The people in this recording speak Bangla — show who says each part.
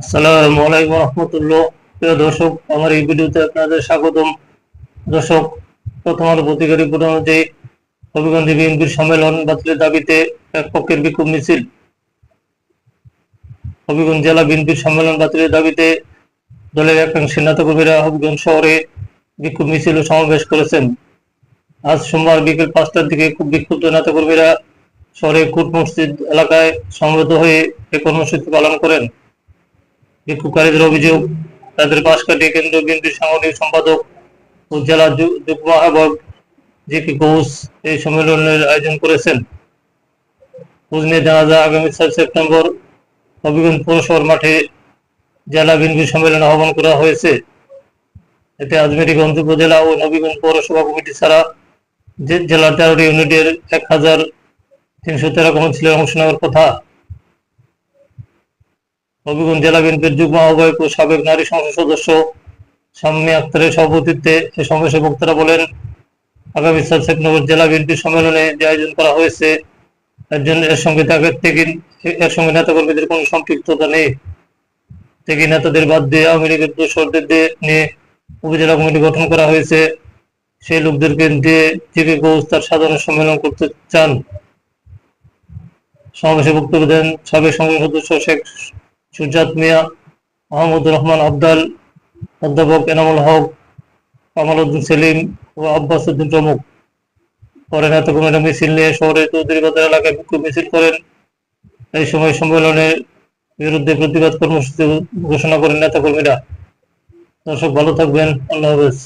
Speaker 1: আসসালামু আলাইকুম রহমতুল্লাহ। প্রিয় দর্শক, আমার এই ভিডিওতে আপনাদের স্বাগতম। দর্শক, প্রথম আলো পত্রিকার রিপোর্ট অনুযায়ী হবিগঞ্জ বিএনপির সম্মেলন বাতিলের দাবিতে এক পক্ষের বিক্ষোভ মিছিল। হবিগঞ্জ জেলা বিএনপির সম্মেলন বাতিলের দাবিতে দলের একাংশের নেতাকর্মীরা হবিগঞ্জ শহরে বিক্ষোভ মিছিল ও সমাবেশ করেছেন। আজ সোমবার বিকেল পাঁচটার দিকে খুব বিক্ষুব্ধ নেতাকর্মীরা শহরে কুট মসজিদ এলাকায় সমবেত হয়ে এ কর্মসূচি পালন করেন। বিক্ষোভকারীদের অভিযোগ, তাদের পাশ কাটিয়ে কেন্দ্রীয় বিএনপির সাংগঠনিক সম্পাদক ও জেলা যু- যুগ্ম আহ্বায়ক জি কে ঘোষ এই সম্মেলনের আয়োজন করেছেন। খোঁজ নিয়ে জানা যায়, আগামী চার সেপ্টেম্বর হবিগঞ্জ পৌরসভার মাঠে জেলা বিএনপি সম্মেলন আহ্বান করা হয়েছে। এতে আজমেরিগঞ্জ উপজেলা ও নবীগঞ্জ পৌরসভা কমিটি ছাড়া জেলার তেরোটি ইউনিটের এক হাজার তিনশো তেরো কাউন্সিলের অংশ নেওয়ার কথা হবিগঞ্জ জেলা বিএনপির যুগ্ম আহ্বায়ক ও সাবেক নারী সংসদ সদস্য শাম্মী আক্তারের সভাপতিত্বে এ সমাবেশে বক্তারা বলেন, আগামী চার সেপ্টেম্বর জেলা বিএনপি সম্মেলনে যে আয়োজন করা হয়েছে, এর জন্য এর সঙ্গে তাকে তেগিন এর সঙ্গে নেতাকর্মীদের কোনো সম্পৃক্ততা নেই। তেগি নেতাদের বাদ দিয়ে আওয়ামী লীগের দোষরদের নিয়ে উপজেলা কমিটি গঠন করা হয়েছে। সেই লোকদেরকে দিয়ে জিকে ঘোষ তার সাধারণ সম্মেলন করতে চান। সমাবেশে বক্তব্য দেন সাবেক সংসদ সদস্য শেখ সুজাত মিয়া মাহমুদুর রহমান আবদাল, অধ্যাপক এনামুল হক, কামাল উদ্দিন সেলিম ও আব্বাস উদ্দিন প্রমুখ। পরে নেতাকর্মীরা মিছিল নিয়ে শহরের চৌধুরী বাজার এলাকায় বিক্ষোভ মিছিল করেন। এই সময় সম্মেলনের বিরুদ্ধে প্রতিবাদ কর্মসূচি ঘোষণা করেন নেতাকর্মীরা। দর্শক, ভালো থাকবেন। আল্লাহ হাফেজ।